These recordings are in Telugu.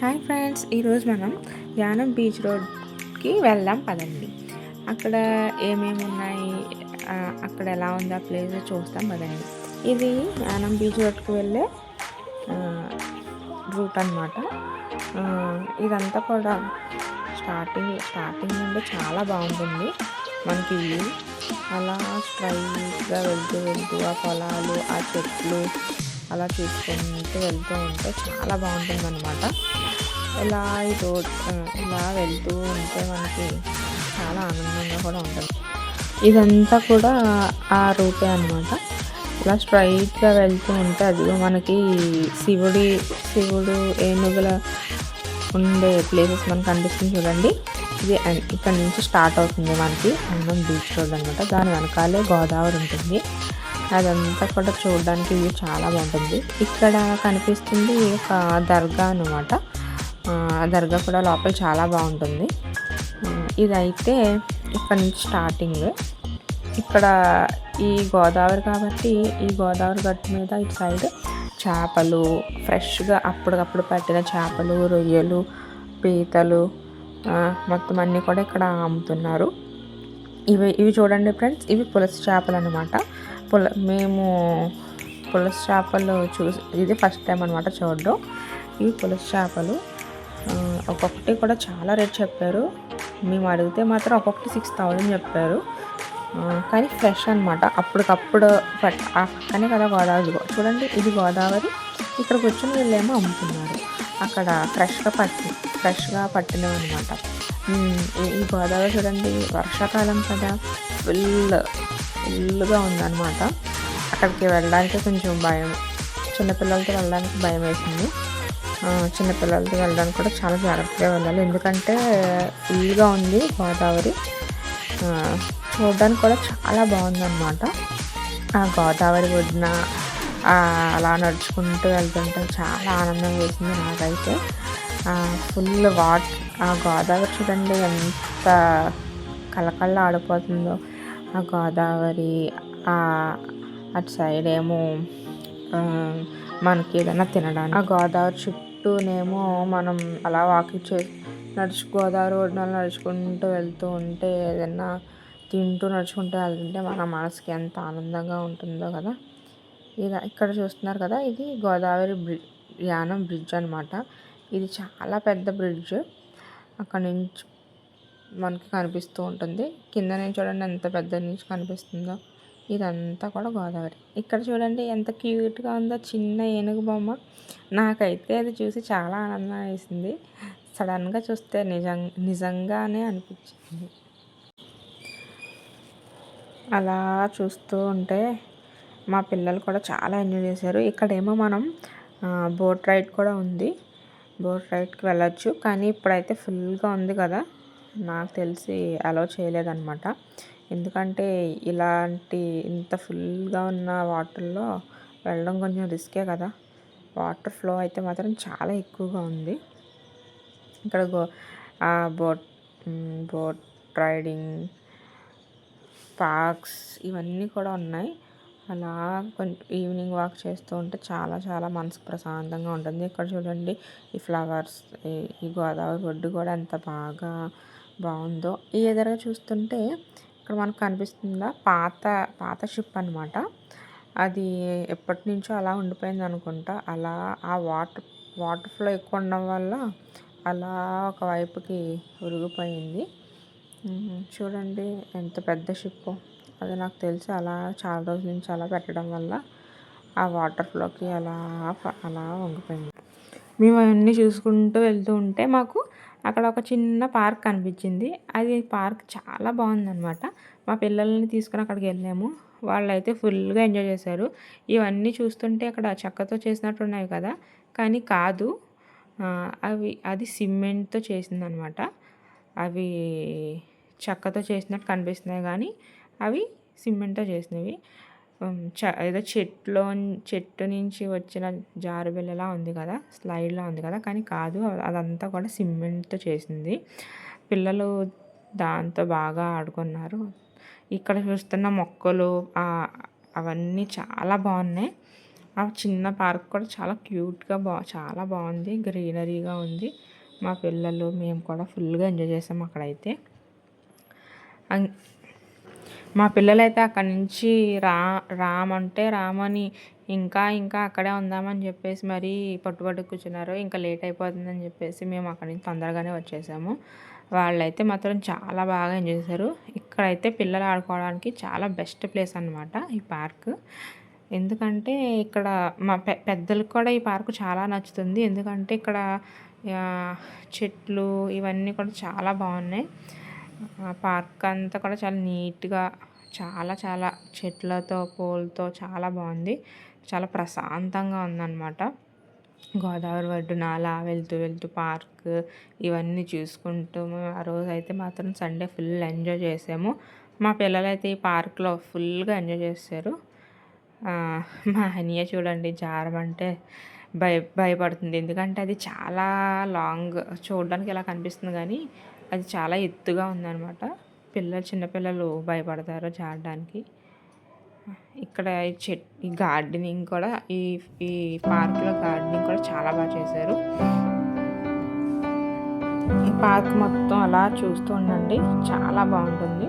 హాయ్ ఫ్రెండ్స్ ఈరోజు మనం యానం బీచ్ రోడ్కి వెళ్దాం పదండి. అక్కడ ఏమేమి ఉన్నాయి? అక్కడ ఎలా ఉంది ఆ ప్లేస్ చూస్తాం పదండి. ఇది యానం బీచ్ రోడ్కి వెళ్ళే రూట్ అనమాట ఇదంతా కూడా స్టార్టింగ్ స్టార్టింగ్ నుండి చాలా బాగుంటుంది. మనకి వ్యూ అలా స్ట్రైట్గా వెళ్తూ వెళ్తూ ఆ పొలాలు ఆ చెట్లు అలా చూసుకుంటూ వెళ్తూ ఉంటే చాలా బాగుంటుంది అనమాట ఇలా ఈ రోడ్ ఇలా వెళ్తూ ఉంటే మనకి చాలా ఆనందంగా కూడా ఉంటుంది. ఇదంతా కూడా ఆ రూటే అనమాట ఇలా స్ట్రైట్గా వెళ్తూ ఉంటే అది మనకి శివుడి శివుడు ఏనుగుల ఉండే ప్లేసెస్ మనకు అనిపిస్తుంది చూడండి. ఇది ఇక్కడ నుంచి స్టార్ట్ అవుతుంది మనకి అన్నం బీచ్ రోడ్ అనమాట దాని వెనకాలే గోదావరి ఉంటుంది. అదంతా కూడా చూడడానికి వ్యూ చాలా బాగుంటుంది. ఇక్కడ కనిపిస్తుంది ఒక దర్గా అనమాట ఆ దర్గా కూడా లోపల చాలా బాగుంటుంది. ఇదైతే ఇక్కడ నుంచి స్టార్టింగ్. ఇక్కడ ఈ గోదావరి కాబట్టి ఈ గోదావరి గట్టు మీద ఇటు సైడ్ చేపలు ఫ్రెష్గా అప్పటికప్పుడు పట్టిన చేపలు రొయ్యలు పీతలు మొత్తం అన్నీ కూడా ఇక్కడ అమ్ముతున్నారు. ఇవి ఇవి చూడండి ఫ్రెండ్స్ ఇవి పులస చేపలు అనమాట పుల మేము పులస చేపలు చూసి ఇది ఫస్ట్ టైం అనమాట చూడడం. ఈ పులస చేపలు ఒక్కొక్కటి కూడా చాలా రేట్ చెప్పారు. మేము అడిగితే మాత్రం ఒక్కొక్కటి సిక్స్ థౌజండ్ చెప్పారు. కానీ ఫ్రెష్ అనమాట అప్పటికప్పుడు పట్ పక్కనే కదా గోదావరి. చూడండి ఇది గోదావరి. ఇక్కడ కూర్చొని వీళ్ళేమో అమ్ముతున్నారు. అక్కడ ఫ్రెష్గా పట్టి ఫ్రెష్గా పట్టినవి అనమాట ఈ గోదావరి చూడండి వర్షాకాలం కదా. ఫుల్ ఫుల్గా ఉందన్నమాట. అక్కడికి వెళ్ళడానికి కొంచెం భయం. చిన్నపిల్లలతో వెళ్ళడానికి భయం వేసింది. చిన్నపిల్లలతో వెళ్ళడానికి కూడా చాలా జాగ్రత్తగా వెళ్ళాలి. ఎందుకంటే ఫుల్గా ఉంది గోదావరి. చూడడానికి కూడా చాలా బాగుందన్నమాట. ఆ గోదావరి ఒడ్డున అలా నడుచుకుంటూ వెళ్తుంటే చాలా ఆనందం వేసింది నాకైతే. ఫుల్ వాట్ ఆ గోదావరి చూడండి ఎంత కలకళ్ళ ఆడిపోతుందో ఆ గోదావరి అటు సైడ్ ఏమో మనకి ఏదైనా తినడానికి. ఆ గోదావరి చుట్టూనేమో మనం అలా వాకింగ్ చే నడుచు గోదావరి ఒడ్డున నడుచుకుంటూ వెళ్తూ ఉంటే ఏదైనా తింటూ నడుచుకుంటూ వెళ్తుంటే మన మనసుకి ఎంత ఆనందంగా ఉంటుందో కదా. ఇలా ఇక్కడ చూస్తున్నారు కదా ఇది గోదావరి బ్రిడ్జ్ యానం బ్రిడ్జ్ అనమాట ఇది చాలా పెద్ద బ్రిడ్జ్ అక్కడ నుంచి మనకి కనిపిస్తూ ఉంటుంది. కింద నుంచి చూడండి ఎంత పెద్ద నుంచి కనిపిస్తుందో. ఇదంతా కూడా గోదావరి. ఇక్కడ చూడండి ఎంత క్యూట్గా ఉందో చిన్న ఏనుగు బొమ్మ. నాకైతే అది చూసి చాలా ఆనందం వేసింది. సడన్గా చూస్తే నిజం నిజంగానే అనిపించింది. అలా చూస్తూ ఉంటే మా పిల్లలు కూడా చాలా ఎంజాయ్ చేశారు. ఇక్కడేమో మనం బోట్ రైడ్ కూడా ఉంది. బోట్ రైడ్కి వెళ్ళొచ్చు. కానీ ఇప్పుడైతే ఫుల్గా ఉంది కదా. నాకు తెలిసి అలో చేయలేదన్నమాట. ఎందుకంటే ఇలాంటి ఇంత ఫుల్గా ఉన్న వాటర్లో వెళ్ళడం కొంచెం రిస్కే కదా. వాటర్ ఫ్లో అయితే మాత్రం చాలా ఎక్కువగా ఉంది. ఇక్కడ గో ఆ బోట్ బోట్ రైడింగ్ పార్క్స్ ఇవన్నీ కూడా ఉన్నాయి. అలా కొంచెం ఈవినింగ్ వాక్ చేస్తూ ఉంటే చాలా చాలా మనసుకు ప్రశాంతంగా ఉంటుంది. ఇక్కడ చూడండి ఈ ఫ్లవర్స్ ఈ- ఈ గోదావరి ఒడ్డు కూడా ఎంత బాగా బాగుందో. ఈ ఎదురుగా చూస్తుంటే ఇక్కడ మనకు కనిపిస్తుందా పాత పాత షిప్ అనమాట అది ఎప్పటి నుంచో అలా ఉండిపోయింది అనుకుంటా. అలా ఆ వాటర్ వాటర్ ఫ్లో ఎక్కువ ఉండడం వల్ల అలా ఒక వైపుకి ఉరిగిపోయింది. చూడండి ఎంత పెద్ద షిప్. అది నాకు తెలిసి. అలా చాలా రోజుల నుంచి అలా పెట్టడం వల్ల ఆ వాటర్ ఫ్లోకి అలా అలా వంగిపోయింది. మేము అవన్నీ చూసుకుంటూ వెళ్తూ ఉంటే మాకు అక్కడ ఒక చిన్న పార్క్ కనిపించింది. అది పార్క్ చాలా బాగుందనమాట మా పిల్లల్ని తీసుకుని అక్కడికి వెళ్ళాము. వాళ్ళైతే ఫుల్గా ఎంజాయ్ చేశారు. ఇవన్నీ చూస్తుంటే అక్కడ చెక్కతో చేసినట్టు ఉన్నాయి కదా. కానీ కాదు. అవి అది సిమెంట్తో చేసిందనమాట అవి చెక్కతో చేసినట్టు కనిపిస్తున్నాయి కానీ అవి సిమెంట్తో చేసినవి. ఏదో చెట్లో చెట్టు నుంచి వచ్చిన జారుబిల్లలా ఉంది కదా స్లైడ్లా ఉంది కదా కానీ కాదు అదంతా కూడా సిమెంట్తో చేసింది. పిల్లలు దాంతో బాగా ఆడుకున్నారు. ఇక్కడ చూస్తున్న మొక్కలు అవన్నీ చాలా బాగున్నాయి. ఆ చిన్న పార్క్ కూడా చాలా క్యూట్గా బా చాలా బాగుంది గ్రీనరీగా ఉంది. మా పిల్లలు మేము కూడా ఫుల్గా ఎంజాయ్ చేసాము అక్కడైతే. అం- మా పిల్లలైతే అక్కడి నుంచి రా రామంటే రామని ఇంకా ఇంకా అక్కడే ఉందామని చెప్పేసి మరీ పట్టుబడి కూర్చున్నారు. ఇంకా లేట్ అయిపోతుందని చెప్పేసి మేము అక్కడి నుంచి తొందరగానే వచ్చేసాము. వాళ్ళైతే మాత్రం చాలా బాగా ఎంజాయ్ చేశారు. ఇక్కడైతే పిల్లలు ఆడుకోవడానికి చాలా బెస్ట్ ప్లేస్ అన్నమాట ఈ పార్క్. ఎందుకంటే ఇక్కడ మా పె పెద్దలకు కూడా ఈ పార్కు చాలా నచ్చుతుంది. ఎందుకంటే ఇక్కడ చెట్లు ఇవన్నీ కూడా చాలా బాగున్నాయి. పార్క్ అంతా కూడా చాలా నీట్గా చాలా చాలా చెట్లతో పూలతో చాలా బాగుంది. చాలా ప్రశాంతంగా ఉందన్నమాట. గోదావరి ఒడ్డున అలా వెళ్తూ వెళ్తూ పార్క్ ఇవన్నీ చూసుకుంటూ మేము ఆ రోజు అయితే మాత్రం సండే ఫుల్ ఎంజాయ్ చేసాము. మా పిల్లలైతే ఈ పార్క్లో ఫుల్గా ఎంజాయ్ చేశారు మా హనియ చూడండి జారమంటే భయ భయపడుతుంది. ఎందుకంటే అది చాలా లాంగ్ చూడడానికి ఇలా కనిపిస్తుంది కానీ అది చాలా ఎత్తుగా ఉందన్నమాట. పిల్లలు చిన్నపిల్లలు భయపడతారు జారడానికి. ఇక్కడ ఈ చెట్ ఈ గార్డెనింగ్ కూడా ఈ ఈ పార్క్లో గార్డెనింగ్ కూడా చాలా బాగా చేశారు. ఈ పార్క్ మొత్తం అలా చూస్తూ ఉండండి. చాలా బాగుంటుంది.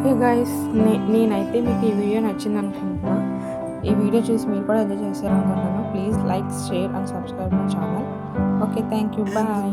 okay guys నేనైతే మీకు ఈ వీడియో నచ్చింది అనుకుంటున్నా ఈ వీడియో చూసి మీరు కూడా ఎంజాయ్ చేశారు అనుకుంటున్నాను please like share and subscribe my channel okay thank you bye